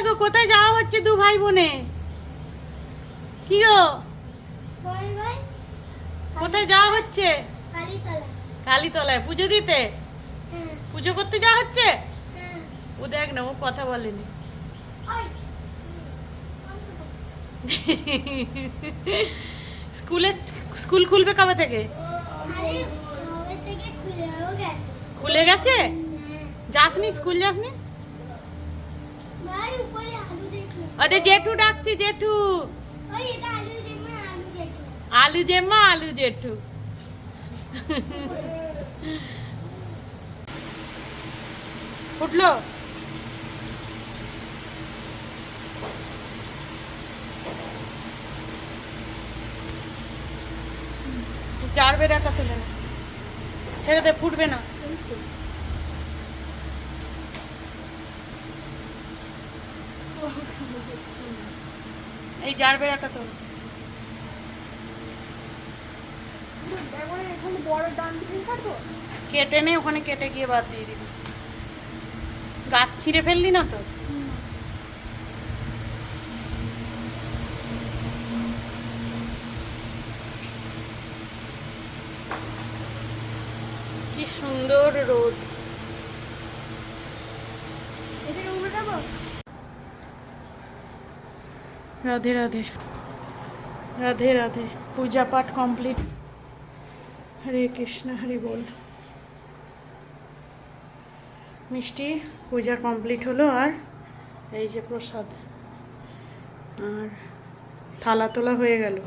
কোথায় গো কোথায় যাওয়া হচ্ছে দু ভাই বোনে? কি গো? কোথায় যাওয়া হচ্ছে? কালীতলায়। পুজো দিতে? হ্যাঁ। পুজো করতে যাওয়া হচ্ছে? হ্যাঁ। ও দেখ না ও কথা বলেনি। স্কুলে স্কুল খুলবে কবে থেকে? খুলে গেছে? হ্যাঁ। যাসনি স্কুল যাসনি? আরে জেঠু ডাকছি জেঠু। আলু জেম্মা আলু জেঠু। উঠল? চার বেড়াটা তুলে না ছেড়ে দে ফুটবে না। এই জার বেড়াটা তোল এখন বড় ডান ছিল কাটবো কেটে নে ওখানে কেটে গিয়ে বাদ দিয়ে দিবি। গাছ ছিঁড়ে ফেললি না তো? কি সুন্দর রোদ। রাধে রাধে। রাধে রাধে। পূজা পাঠ কমপ্লিট হরে কৃষ্ণ, হরি বল। মিষ্টি, পূজা কমপ্লিট হলো আর এই যে প্রসাদ। আর থালা তোলা হয়ে গেল।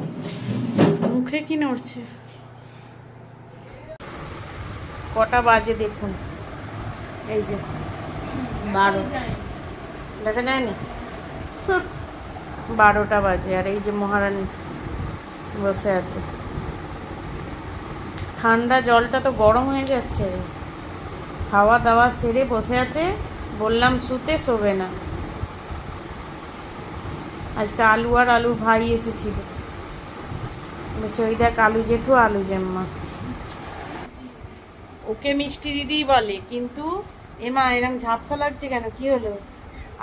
মুখে কি নড়ছে? কটা বাজে দেখুন। এই যে, বারো। দেখা যায়নি। বারোটা বাজে, আর এই যে মহারানী বসে আছে। ঠান্ডা জলটা তো গরম হয়ে যাচ্ছে খাওয়া দাওয়া সেরে বসে আছে, বললাম শুতে শোবে না। আজকে আলু আর আলু ভাই এসেছিল। বলছে, ওই দেখ আলু জেঠু, আলু জেম্মা। ওকে মিষ্টি দিদি বলে, কিন্তু এমা এরম ঝাপসা লাগছে কেন? কি হলো?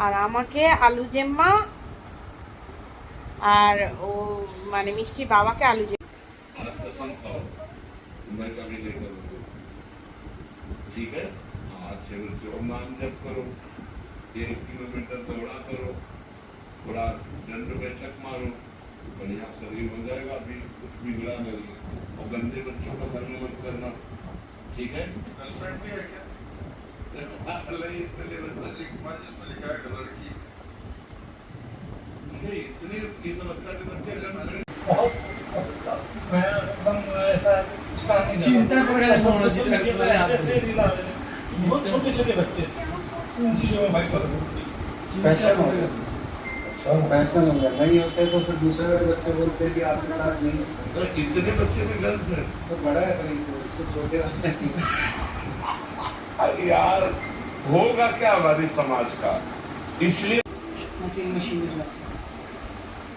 আর আমাকে আলু জেম্মা আর ও মানে মিষ্টির বাবাকে আলু জেম্মা आज कसम खाओ मैं कभी नहीं करूँगा ठीक है आज से जो नाम जप करो एक किलोमीटर दौड़ा करो थोड़ा दंड बैठक मारो बढ़िया शरीर हो जाएगा अभी कुछ बिगड़ा नहीं और गंदे बच्चों का संग मत करना ठीक है गर्लफ्रेंड भी है क्या नहीं, इतने बच्चे लिख- जिसमें लिखा है कि लड़की बहुत मैं एकदम ऐसा चिंता नहीं चिंता कर रहा है सोशल मीडिया है ऐसे ऐसे रील आ रहे हैं। बहुत छोटे छोटे बच्चे। इन चीज़ों में भाई पैसा हो। गया और हो? गया नहीं होते तो फिर दूसरे बच्चे बोलते हैं कि आपके साथ नहीं तो इतने बच्चे में गर्लफ्रेंड इससे बड़ा है कहीं तो इससे छोटे यार होगा क्या हमारे समाज का? इसलिए मशीन में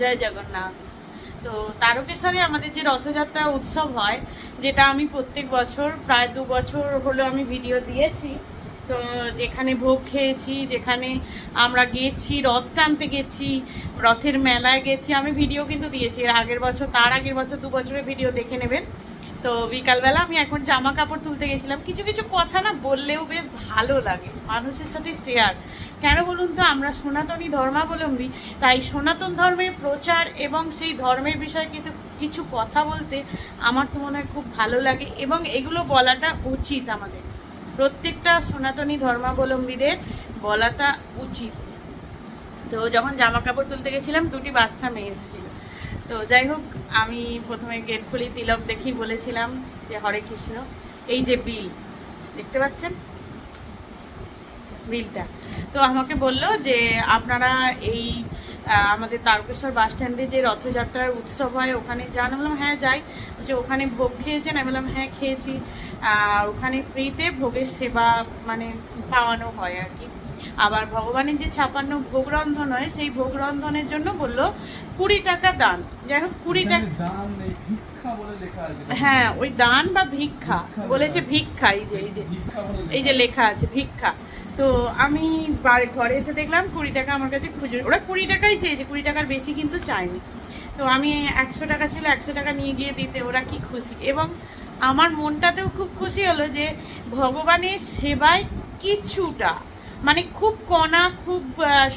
জয় জগন্নাথ। তো তারকেশ্বরে আমাদের যে রথযাত্রা উৎসব হয়, যেটা আমি প্রত্যেক বছর, প্রায় দু বছর হলো আমি ভিডিও দিয়েছি, তো যেখানে ভোগ খেয়েছি, যেখানে আমরা গেছি, রথ টানতে গেছি, রথের মেলায় গেছি, আমি ভিডিও কিন্তু দিয়েছি। এর আগের বছর, তার আগের বছর দু বছরের ভিডিও দেখে নেবেন। তো বিকালবেলা আমি এখন জামা কাপড় তুলতে গেছিলাম। কিছু কিছু কথা না বললেও বেশ ভালো লাগে। মানুষের সাথে শেয়ার কেন বলুন তো? আমরা সনাতনী ধর্মাবলম্বী, তাই সনাতন ধর্মের প্রচার এবং সেই ধর্মের বিষয়ে কিন্তু কিছু কথা বলতে আমার তো মনে হয় খুব ভালো লাগে এবং এগুলো বলাটা উচিত আমাদের। প্রত্যেকটা সনাতনী ধর্মাবলম্বীদের বলাটা উচিত। তো যখন জামা কাপড় তুলতে গেছিলাম, দুটি বাচ্চা মেয়ে এসেছিল। তো যাই হোক, আমি প্রথমে গেট খুলি, তিলক দেখি, বলেছিলাম যে হরে কৃষ্ণ। এই যে বিল, দেখতে পাচ্ছেন? বিলটা। তো আমাকে বলল যে আপনারা এই আমাদের তারকেশ্বর বাস স্ট্যান্ডে যে রথযাত্রার উৎসব হয় ওখানে যান। আমি বললাম হ্যাঁ যাই। যে ওখানে ভোগ খেয়েছেন? আমি বললাম হ্যাঁ খেয়েছি। আর ওখানে ফ্রিতে ভোগের সেবা মানে পাওয়ানো হয় আর কি। আবার ভগবানের যে ছাপান্ন ভোগ রন্ধন হয় সেই ভোগ রন্ধনের জন্য বলল কুড়ি টাকা দান। যাই হোক কুড়ি টাকা হ্যাঁ ওই দান বা ভিক্ষা বলেছে ভিক্ষা এই যে এই যে। এই যে লেখা আছে ভিক্ষা। তো আমি বাড়ি, ঘরে এসে দেখলাম কুড়ি টাকা আমার কাছে খুচরো। ওরা কুড়ি টাকাই চেয়েছে কুড়ি টাকার বেশি কিন্তু চায়নি। তো আমি একশো টাকা ছিল, একশো টাকা নিয়ে গিয়ে দিতে, ওরা কি খুশি? এবং আমার মনটাতেও খুব খুশি হলো যে ভগবানের সেবায় কিছুটা মানে খুব কণা, খুব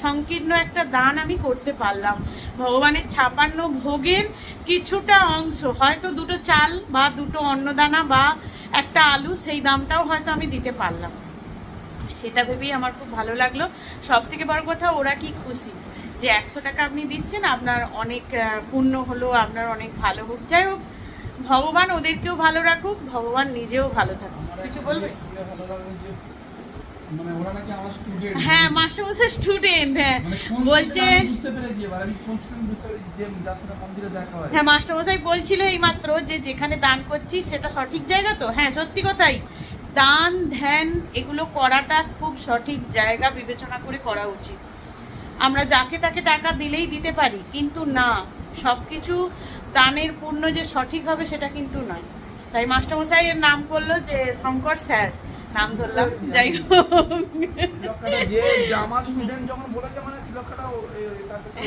সংকীর্ণ একটা দান আমি করতে পারলাম। ভগবানের ছাপান্ন ভোগের কিছুটা অংশ, হয়তো দুটো চাল বা দুটো অন্নদানা বা একটা আলু, সেই দামটাও হয়তো আমি দিতে পারলাম। সেটা ভেবেই আমার খুব ভালো লাগল। সব থেকে বড় কথা ওরা কি খুশি? যে একশো টাকা আপনি দিচ্ছেন আপনার অনেক পুণ্য হলো আপনার অনেক ভালো হোক। যাই হোক ভগবান ওদেরকেও ভালো রাখুক ভগবান নিজেও ভালো থাকুক। কিছু বলবে? মানে হ্যাঁ মাস্টারমশাই স্টুডেন্ট হ্যাঁ। মানে বলছে হয়। হ্যাঁ মাস্টারমশাই বলছিল এইমাত্র যে যেখানে দান করছিস সেটা সঠিক জায়গা তো? হ্যাঁ সত্যি কথাই। দান ধ্যান এগুলো করাটা খুব সঠিক জায়গা বিবেচনা করে করা উচিত। আমরা যাকে তাকে টাকা দিলেই দিতে পারি কিন্তু না সব কিছু দানের পূর্ণ যে সঠিক হবে সেটা কিন্তু নয়। তাই মাস্টারমশাই এর নাম করল যে শঙ্কর স্যার নাম ধরলাম যাই হোক। মানে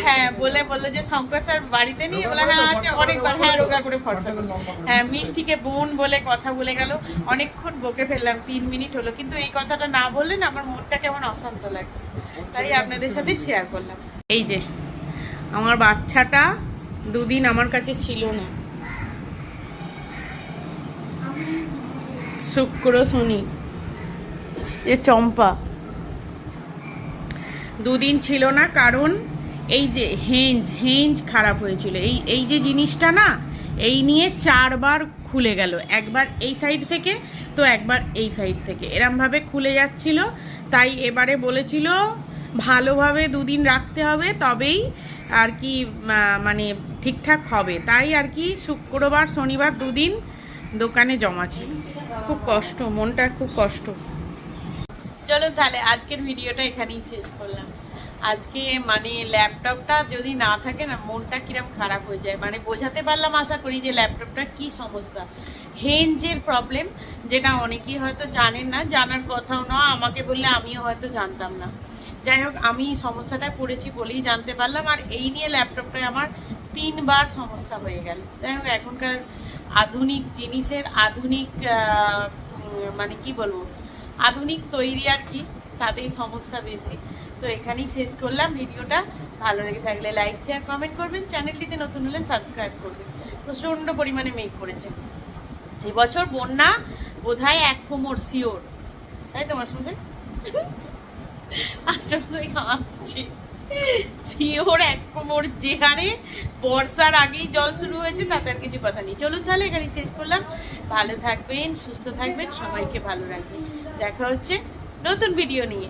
হ্যাঁ বলে বলল যে শঙ্কর স্যার বাড়িতে নেই? বলে হ্যাঁ আছে হ্যাঁ হ্যাঁ মিষ্টিকে বোন বলে কথা বলে গেল। অনেকক্ষণ বকে ফেললাম, তিন মিনিট হলো। কিন্তু এই কথাটা না বললে না, আমার মনটা কেমন অশান্ত লাগছে। তাই আপনাদের সাথে শেয়ার করলাম। এই যে, আমার বাচ্চাটা দুদিন আমার কাছে ছিল না। শুক্র, শনি, এ চম্পা। দুদিন ছিল না, কারণ এই যে হেঞ্জ হেঞ্জ খারাপ হয়েছিল। এই এই যে জিনিসটা না, এই নিয়ে চারবার খুলে গেল। একবার এই সাইড থেকে, তো একবার এই সাইড থেকে। এরমভাবে খুলে যাচ্ছিল। তাই এবারে বলেছিল, ভালোভাবে দুদিন রাখতে হবে, তবেই আর কি মানে ঠিকঠাক হবে। তাই আর কি শুক্রবার, শনিবার দুদিন দোকানে জমা ছিল। খুব কষ্ট, মনটা খুব কষ্ট। চলো তাহলে আজকের ভিডিওটা এখানেই শেষ করলাম। আজকে মানে ল্যাপটপটা যদি না থাকে না, মনটা কিরম খারাপ হয়ে যায়। মানে বোঝাতে পারলাম, আশা করি যে ল্যাপটপটার কি সমস্যা। হেঞ্জের প্রবলেম যেটা অনেকেই হয়তো জানেন না, জানার কথাও না, আমাকে বললে আমিও হয়তো জানতাম না। যাই হোক, আমি সমস্যাটা পড়েছি বলেই জানতে পারলাম, আর এই নিয়ে ল্যাপটপটায় আমার তিনবার সমস্যা হয়ে গেল। যাই হোক, এখনকার আধুনিক জিনিসের আধুনিক মানে কি বলব? আধুনিক তৈরি আর কি, তাতেই সমস্যা বেশি। তো এখানেই শেষ করলাম। ভিডিওটা ভালো লেগে থাকলে লাইক শেয়ার কমেন্ট করবেন। চ্যানেলটিতে নতুন হলে সাবস্ক্রাইব করবেন। প্রচণ্ড পরিমাণে মেঘ করেছে। এবছর বন্যা বোধ হয় এক কোমর শিওর। তাই তোমার শুনছে আষ্টমশাই হাসছি শিওর এক কোমর যে হারে বর্ষার আগেই জল শুরু হয়েছে, তাতে আর কিছু কথা নেই। চলুন তাহলে এখানে শেষ করলাম। ভালো থাকবেন, সুস্থ থাকবেন, সবাইকে ভালো রাখবেন। দেখা হচ্ছে নতুন ভিডিও নিয়ে।